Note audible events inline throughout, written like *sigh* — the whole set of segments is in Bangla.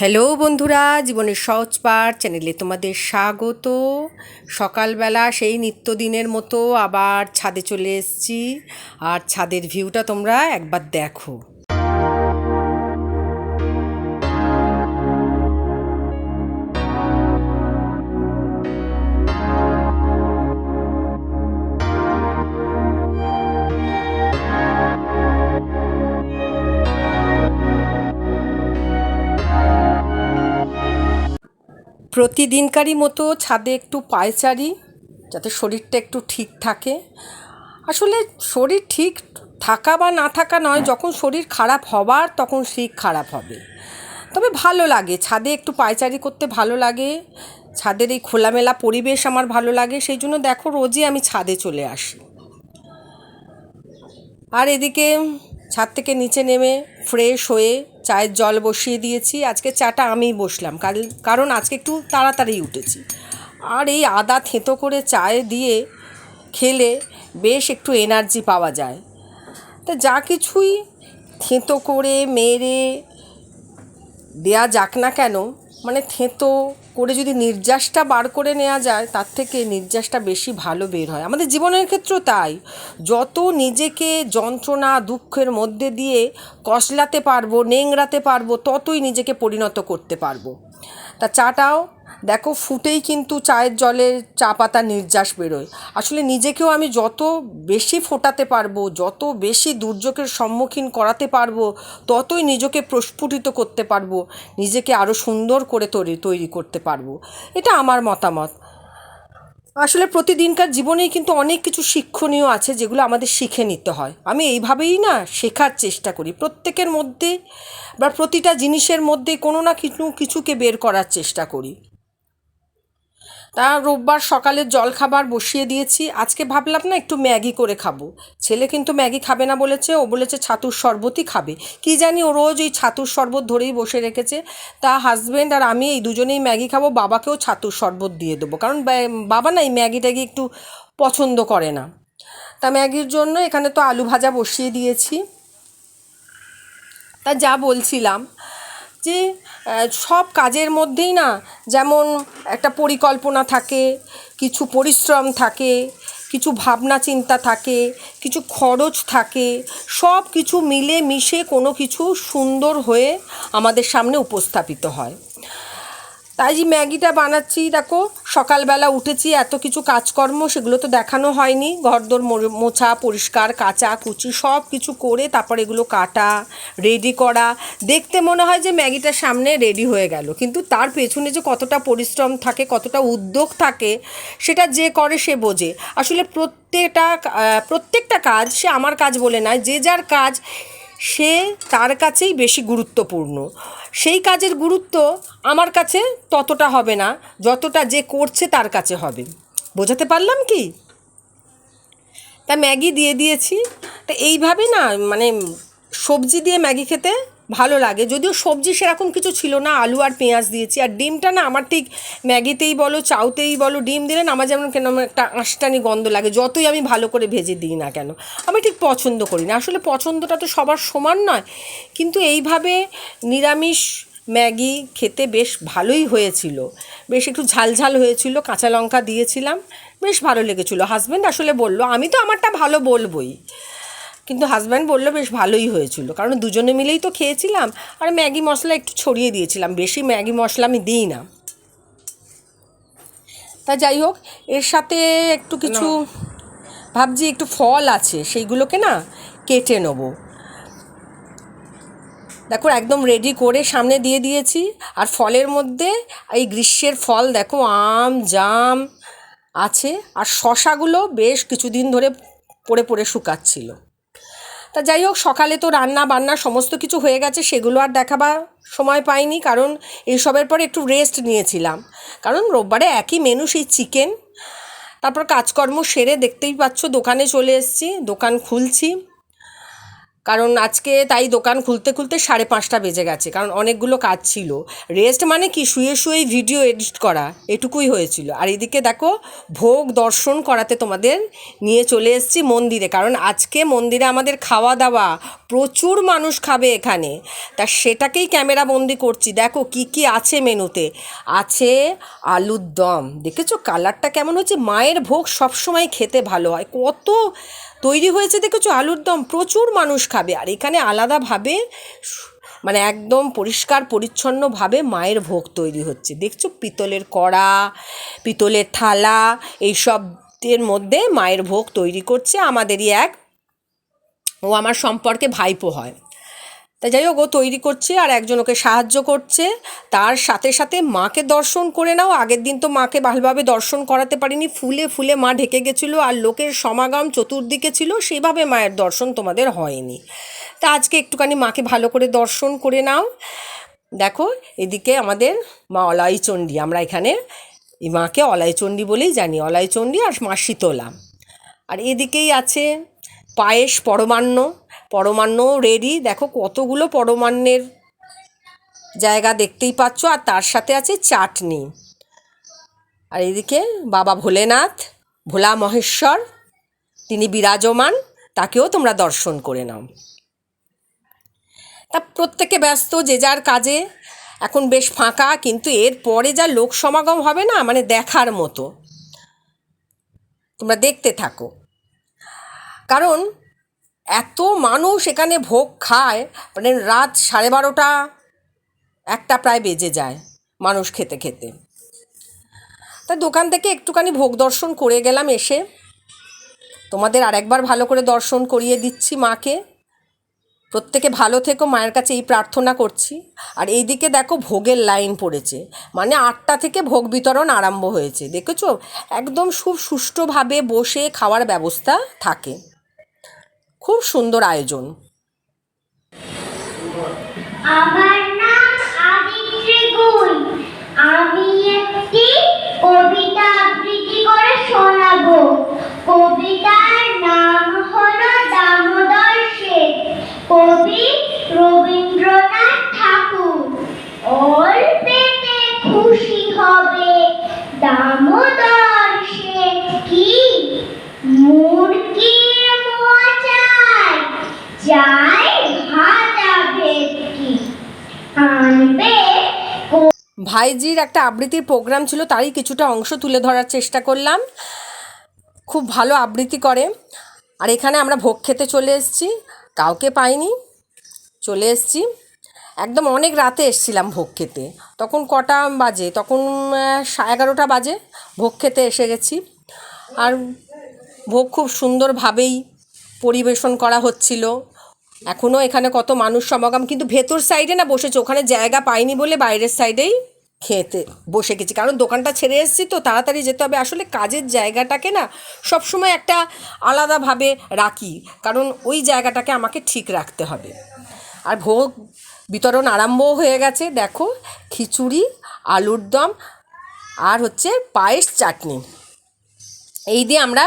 হ্যালো বন্ধুরা, জীবনের সহজ পাঠ চ্যানেলে তোমাদের স্বাগত। সকালবেলা সেই নিত্যদিনের মতো আবার ছাদে চলে এসেছি। আর ছাদের ভিউটা তোমরা একবার দেখো। প্রতিদিনকারই মতো ছাদে একটু পায়চারি, যাতে শরীরটা একটু ঠিক থাকে। আসলে শরীর ঠিক থাকা বা না থাকা নয়, যখন শরীর খারাপ হবার তখন ঠিক খারাপ হবে। তবে ভালো লাগে, ছাদে একটু পায়চারি করতে ভালো লাগে, ছাদের এই খোলামেলা পরিবেশ আমার ভালো লাগে, সেই জন্য দেখো রোজই আমি ছাদে চলে আসি। আর এদিকে ছাদ থেকে নিচে নেমে ফ্রেশ হয়ে চায়ের জল বসিয়ে দিয়েছি। আজকে চাটা আমি বসলাম। কারণ আজকে একটু তাড়াতাড়ি উঠেছি। আর এই আদা থেঁতো করে চায়ে দিয়ে খেলে বেশ একটু এনার্জি পাওয়া যায়। তা যা কিছুই থেঁতো করে, মেরে দেয়া যাক না কেন মানে থেঁতো করে যদি নির্যাসটা বার করে নেওয়া যায়, তার থেকে নির্যাসটা বেশি ভালো বের হয়। আমাদের জীবনের ক্ষেত্রেও তাই। যত নিজেকে যন্ত্রণা, দুঃখের মধ্যে দিয়ে কসলাতে পারব, নেংড়াতে পারব, ততই নিজেকে পরিণত করতে পারব। তা চাটাও। দেখো, ফুটেই কিন্তু চায়ের জলে চা পাতা নির্যাস বেরোয়। আসলে নিজেকেও আমি যত বেশি ফোটাতে পারব, যত বেশি দুর্যোগের সম্মুখীন করাতে পারব, ততই নিজেকে প্রস্ফুটিত করতে পারব, নিজেকে আরও সুন্দর করে তৈরি তৈরি করতে পারব। এটা আমার মতামত। আসলে প্রতিদিনকার জীবনেই কিন্তু অনেক কিছু শিক্ষণীয় আছে যেগুলো আমাদের শিখে নিতে হয়। আমি এইভাবেই না শেখার চেষ্টা করি। প্রত্যেকের মধ্যে বা প্রতিটা জিনিসের মধ্যে কোনো না কিছু, কিছুকে বের করার চেষ্টা করি। তা রোববার সকালের জলখাবার বসিয়ে দিয়েছি। আজকে ভাবলাম না একটু ম্যাগি করে খাব। ছেলে কিন্তু ম্যাগি খাবে না বলেছে, ও বলেছে ছাতুর শরবতই খাবে। কি জানি ও রোজ এই ছাতুর শরবত ধরেই বসে রেখেছে। তা হাজব্যান্ড আর আমি এই দুজনেই ম্যাগি খাব, বাবাকেও ছাতুর শরবত দিয়ে দেবো। কারণ বাবা না এই ম্যাগি ট্যাগি একটু পছন্দ করে না। তা ম্যাগির জন্য এখানে তো আলু ভাজা বসিয়ে দিয়েছি। তা যা বলছিলাম যে সব কাজের মধ্যেই না যেমন একটা পরিকল্পনা থাকে, কিছু পরিশ্রম থাকে, কিছু ভাবনা চিন্তা থাকে, কিছু খরচ থাকে, সব কিছু মিলে মিশে কোনো কিছু সুন্দর হয়ে আমাদের সামনে উপস্থাপিত হয়। তাই যে ম্যাগিটা বানাচ্ছি, দেখো, সকালবেলা উঠেছি, এত কিছু কাজকর্ম, সেগুলো তো দেখানো হয়নি। ঘরদোর মোছা, পরিষ্কার, কাচা, কুচি, সব কিছু করে তারপর এগুলো কাটা রেডি করা। দেখতে মনে হয় যে ম্যাগিটা সামনে রেডি হয়ে গেল। কিন্তু তার পেছনে যে কতটা পরিশ্রম থাকে, কতটা উদ্যোগ থাকে, সেটা যে করে সে বোঝে। আসলে প্রত্যেকটা প্রত্যেকটা কাজ সে আমার কাজ বলে নয়, যে যার কাজ সে তার কাছেই বেশি গুরুত্বপূর্ণ। সেই কাজের গুরুত্ব আমার কাছে ততটা হবে না, যতটা যে করছে তার কাছে হবে। বোঝাতে পারলাম কি? তা ম্যাগি দিয়ে দিয়েছি। তা এইভাবে না মানে সবজি দিয়ে ম্যাগি খেতে ভালো লাগে। যদিও সবজি সেরকম কিছু ছিল না, আলু আর পেঁয়াজ দিয়েছি। আর ডিমটা না আমার ঠিক ম্যাগিতেই বলো, চাউতেই বলো, ডিম দিলে না আমার যেমন কেন একটা আঁশটানি গন্ধ লাগে, যতই আমি ভালো করে ভেজে দিই না কেন। আমি ঠিক পছন্দ করি না। আসলে পছন্দটা তো সবার সমান নয়। কিন্তু এইভাবে নিরামিষ ম্যাগি খেতে বেশ ভালোই হয়েছিল। বেশ একটু ঝালঝাল হয়েছিল, কাঁচা লঙ্কা দিয়েছিলাম, বেশ ভালো লেগেছিলো। হাজব্যান্ড আসলে বলল, আমি তো আমারটা ভালো বলবই। কিন্তু হাজব্যান্ড বলল বেশ ভালোই হয়েছিল। কারণ দুজনে মিলেই তো খেয়েছিলাম। আর ম্যাগি মশলা একটু ছড়িয়ে দিয়েছিলাম। বেশি ম্যাগি মশলা আমি দিই না। তা যাই হোক এর সাথে একটু কিছু ভাবছি একটু ফল আছে সেইগুলোকে না কেটে নেব। দেখো একদম রেডি করে সামনে দিয়ে দিয়েছি। আর ফলের মধ্যে এই গ্রীষ্মের ফল দেখো আম জাম আছে। আর শশাগুলো বেশ কিছুদিন ধরে পড়ে পড়ে শুকাচ্ছিল। তা যাই হোক, সকালে তো রান্না, বান্না সমস্ত কিছু হয়ে গেছে, সেগুলো আর দেখাবার সময় পাইনি, কারণ এইসবের পরে একটু রেস্ট নিয়েছিলাম। কারণ রোববারে একই মেনু সেই চিকেন তারপর কাজকর্ম সেরে দেখতেই পাচ্ছ দোকানে চলে এসেছি, দোকান খুলছি। কারণ আজকে তাই দোকান খুলতে খুলতে সাড়ে পাঁচটা বেজে গেছে, কারণ অনেকগুলো কাজ ছিল। রেস্ট মানে কি? শুয়ে শুয়েই ভিডিও এডিট করা, এটুকুই হয়েছিল। আর এদিকে দেখো, ভোগ দর্শন করাতে তোমাদের নিয়ে চলে এসেছি মন্দিরে, কারণ আজকে মন্দিরে আমাদের খাওয়া দাওয়া, প্রচুর মানুষ খাবে এখানে। তা সেটাকেই ক্যামেরা বন্দি করছি। দেখো কি কি আছে মেনুতে। আছে আলুর দম। দেখেছ? কালারটা কেমন হচ্ছে মায়ের ভোগ সবসময় খেতে ভালো হয়। কত তৈরি হয়েছে দেখেছ? আলুর দম। প্রচুর মানুষ খাবে। আর এখানে আলাদাভাবে মানে একদম পরিষ্কার, পরিচ্ছন্নভাবে মায়ের ভোগ তৈরি হচ্ছে। দেখছ? পিতলের কড়া, পিতলের থালা এইসবের মধ্যে মায়ের ভোগ তৈরি করছে। আমাদেরই এক ও আমার সম্পর্কে ভাইপো হয়। তা যাই হোক, ও তৈরি করছে আর একজন ওকে সাহায্য করছে। তার সাথে সাথে মাকে দর্শন করে নাও। আগের দিন তো মাকে ভালোভাবে দর্শন করাতে পারিনি। ফুলে ফুলে মা ঢেকে গেছিল আর লোকের সমাগম চতুর্দিকে ছিল। সেভাবে মায়ের দর্শন তোমাদের হয়নি। তা আজকে একটুখানি মাকে ভালো করে দর্শন করে নাও। দেখো, এদিকে আমাদের মা অলাইচণ্ডী। আমরা এখানে এই মাকে অলাইচণ্ডী বলেই জানি। অলাইচণ্ডী আর মা শীতলা। আর এদিকেই আছে পায়েস, পরমান্ন। পরমান্ন রেডি দেখো কতগুলো পরমান্নের জায়গা দেখতেই পাচ্ছ, আর তার সাথে আছে চাটনি। আর এদিকে বাবা ভোলেনাথ, ভোলা মহেশ্বর, তিনি বিরাজমান, তাকেও তোমরা দর্শন করে নাও। তা প্রত্যেকে ব্যস্ত, যে যার কাজে। এখন বেশ ফাঁকা, কিন্তু এর পরে যা লোক সমাগম হবে না মানে দেখার মতো। তোমরা দেখতে থাকো। কারণ এত মানুষ এখানে ভোগ খায় মানে রাত সাড়ে বারোটা, একটা প্রায় বেজে যায় মানুষ খেতে খেতে। তা দোকান থেকে একটুখানি ভোগ দর্শন করে গেলাম এসে। তোমাদের আরেকবার ভালো করে দর্শন করিয়ে দিচ্ছি মাকে। প্রত্যেকে ভালো থেকো, মায়ের কাছে এই প্রার্থনা করছি। আর এইদিকে দেখো ভোগের লাইন পড়েছে মানে আটটা থেকে ভোগ বিতরণ আরম্ভ হয়েছে, দেখেছ? একদম খুব সুষ্ঠুভাবে বসে খাওয়ার ব্যবস্থা থাকে। খুব সুন্দর আয়োজন আমার নাম আদিত্রি গুল আমি একটি কবিতা আবৃত্তি করে শোনাবো কবিতার নাম হলো দামোদর শেঠ কবি রবীন্দ্রনাথ ঠাকুর ওর পেটে খুশি হবে দামোদর শেঠ কি মুরগির মোচায় চাই ভাজা ভেটকি আনবে ভাইজির একটা আবৃত্তির প্রোগ্রাম ছিল, তারই কিছুটা অংশ তুলে ধরার চেষ্টা করলাম। খুব ভালো আবৃত্তি করে। আর এখানে আমরা ভোগ খেতে চলে এসেছি। কাউকে পাইনি। চলে এসেছি। একদম অনেক রাতে এসছিলাম ভোগ খেতে। তখন কটা বাজে? তখন এগারোটা বাজে। ভোগ খেতে এসে গেছি। আর ভোগ খুব সুন্দরভাবেই পরিবেশন করা হচ্ছিল। এখনও এখানে কত মানুষ সমাগম, কিন্তু ভেতর সাইডে না বসেছে। ওখানে জায়গা পাইনি বলে বাইরের সাইডেই খেতে বসে গেছি। কারণ দোকানটা ছেড়ে এসেছি তো তাড়াতাড়ি যেতে হবে। আসলে কাজের জায়গাটাকে না সবসময় একটা আলাদাভাবে রাখি। কারণ ওই জায়গাটাকে আমাকে ঠিক রাখতে হবে। আর ভোগ বিতরণ আরম্ভও হয়ে গেছে। দেখো, খিচুড়ি, আলুর দম আর হচ্ছে পায়েস চাটনি। এই দিয়ে আমরা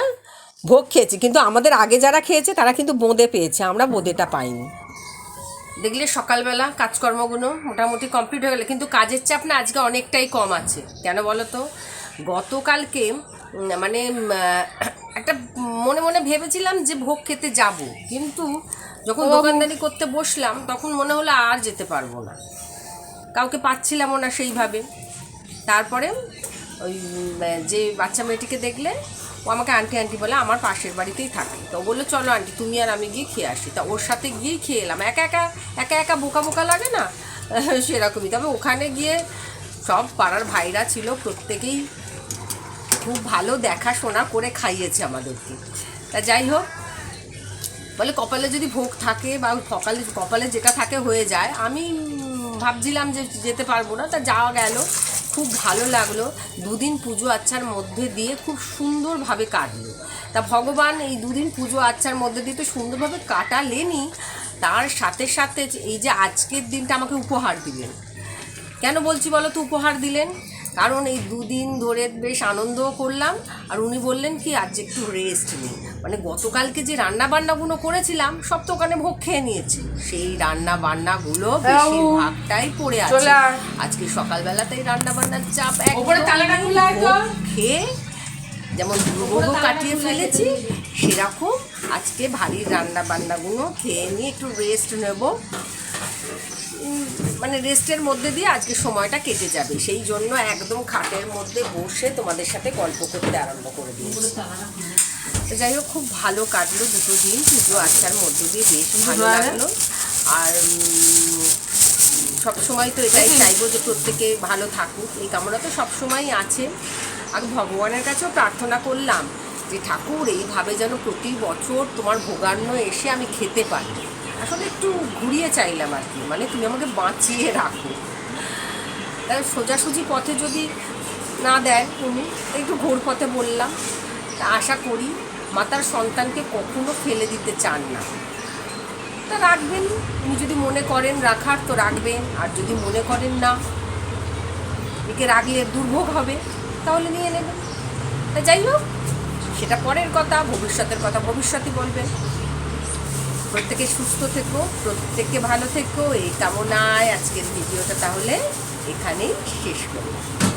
ভোগ খেয়েছি। কিন্তু আমাদের আগে যারা খেয়েছে তারা কিন্তু বোঁদে পেয়েছে। আমরা বোঁদেটা পাইনি। দেখলে সকালবেলা কাজকর্মগুলো মোটামুটি কমপ্লিট হয়ে গেলে। কিন্তু কাজের চাপ না আজকে অনেকটাই কম আছে। কেন বলো তো? গতকালকে মানে একটা মনে মনে ভেবেছিলাম যে ভোগ খেতে যাব। কিন্তু যখন দোকানদারি করতে বসলাম তখন মনে হলো আর যেতে পারব না। কাউকে পাচ্ছিলামও না সেইভাবে। তারপরে ওই যে বাচ্চা মেয়েটিকে দেখলে ও আমাকে আন্টি আন্টি বলে আমার পাশের বাড়িতেই থাকে। তো বলল, চলো আন্টি তুমি আর আমি গিয়ে খেয়ে আসি। তা ওর সাথে গিয়েই খেয়ে এলাম। একা একা একা একা বোকা বোকা লাগে না? *laughs* সেরকমই। তবে ওখানে গিয়ে সব পাড়ার ভাইরা ছিল, প্রত্যেকেই খুব ভালো দেখাশোনা করে খাইয়েছে আমাদেরকে। তা যাই হোক, বলে কপালে যদি ভোগ থাকে বা কপালে কপালে যেটা থাকে হয়ে যায়, আমি ভাবছিলাম যে যেতে পারব না। তা যাওয়া গেল। খুব ভালো লাগল। দুদিন পুজো আচ্ছার মধ্যে দিয়ে খুব সুন্দরভাবে কাটলো। তা ভগবান এই দুদিন পুজো আচ্ছার মধ্যে দিয়ে তো সুন্দরভাবে কাটালেনই, তার সাথে সাথে এই যে আজকের দিনটা আমাকে উপহার দিলেন। কেন বলছি বলো তো উপহার দিলেন? কারণ এই দুদিন ধরে বেশ আনন্দও করলাম। আর উনি বললেন কি আজ একটু রেস্ট নিই। মানে গতকালকে যে রান্না বান্নাগুলো করেছিলাম সব তো ওখানে ভোগ খেয়ে নিয়েছি। সেই রান্না বান্নাগুলো বেশিরভাগটাই পড়ে আছে। আজকে সকালবেলাতেই রান্না বান্নার চাপ খেয়ে যেমন দুর্ভোগ কাটিয়ে ফেলেছি সেরকম আজকে ভারী রান্না বান্নাগুলো খেয়ে নিয়ে একটু রেস্ট নেব। মানে রেস্টের মধ্যে দিয়ে আজকে সময়টা কেটে যাবে। সেই জন্য একদম খাটের মধ্যে বসে তোমাদের সাথে গল্প করতে আরম্ভ করে দিয়েছি। তো যাই হোক খুব ভালো কাটলো দুটো দিন। পুজো আচার মধ্যে দিয়ে বেশ ভালো লাগল। আর সবসময় তো এটাই চাইব যে প্রত্যেকে ভালো থাকুক। এই কামনা তো সবসময়ই আছে। আর ভগবানের কাছেও প্রার্থনা করলাম যে ঠাকুর এইভাবে যেন প্রতি বছর তোমার ভোগান্ন এসে আমি খেতে পারি। আসলে একটু ঘুরিয়ে চাইলাম আর কি। মানে তুমি আমাকে বাঁচিয়ে রাখো। তাই সোজাসুজি পথে যদি না দেয় তুমি একটু ঘোর পথে বললাম। আশা করি মাতার সন্তানকে কখনো ফেলে দিতে চান না। তা রাখবেন, উনি যদি মনে করেন রাখার, তো রাখবেন। আর যদি মনে করেন না, একে রাখলে দুর্ভোগ হবে, তাহলে নিয়ে নেবেন। তা যাই হোক, সেটা পরের কথা, ভবিষ্যতের কথা ভবিষ্যতে বলবেন। প্রত্যেকে সুস্থ থেকো প্রত্যেকে ভালো থেকো। এই কামনায় আজকের ভিডিওটা তাহলে এখানেই শেষ করলাম।